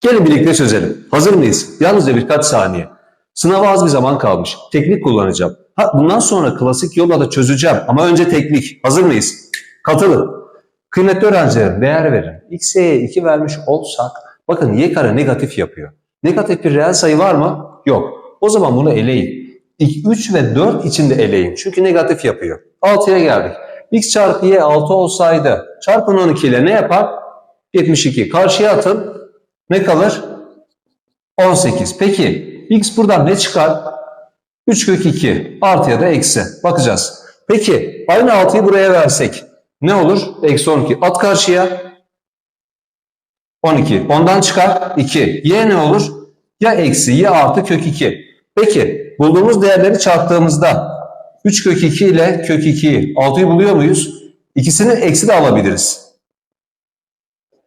Gelin birlikte çözelim. Hazır mıyız? Yalnızca birkaç saniye. Sınava az bir zaman kalmış. Teknik kullanacağım. Ha, bundan sonra klasik yolla da çözeceğim. Ama önce teknik. Hazır mıyız? Katılın. Kıymetli öğrencilerim değer verin. X'e 2 vermiş olsak bakın y kare negatif yapıyor. Negatif bir reel sayı var mı? Yok. O zaman bunu eleyin. 3 ve 4 için de eleyin. Çünkü negatif yapıyor. 6'ya geldik. x çarpı y 6 olsaydı çarpın 12 ile ne yapar? 72. Karşıya atın. Ne kalır? 18. Peki x buradan ne çıkar? 3 kök 2 artı ya da eksi. Bakacağız. Peki aynı 6'yı buraya versek ne olur? Eksi 12. At karşıya. 12. Ondan çıkar 2. Y ne olur? Ya eksi ya artı kök 2. Peki bulduğumuz değerleri çarptığımızda 3 kök 2 ile kök 2'yi 6'yı buluyor muyuz? İkisini eksi de alabiliriz.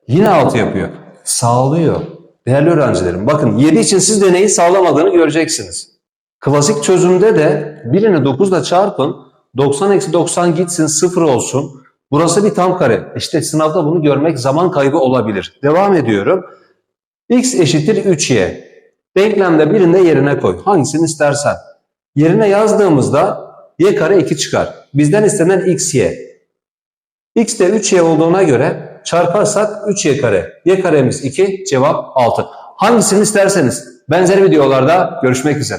Yine 6 yapıyor. Sağlıyor. Değerli öğrencilerim bakın 7 için siz deneyi sağlamadığını göreceksiniz. Klasik çözümde de birini 9 ile çarpın 90 eksi 90 gitsin 0 olsun. Burası bir tam kare. İşte sınavda bunu görmek zaman kaybı olabilir. Devam ediyorum. x eşittir 3y. Denklemde birinde yerine koy. Hangisini istersen. Yerine yazdığımızda y kare 2 çıkar. Bizden istenen x y. x de 3y olduğuna göre çarparsak 3y kare. y karemiz 2, cevap 6. Hangisini isterseniz. Benzeri videolarda görüşmek üzere.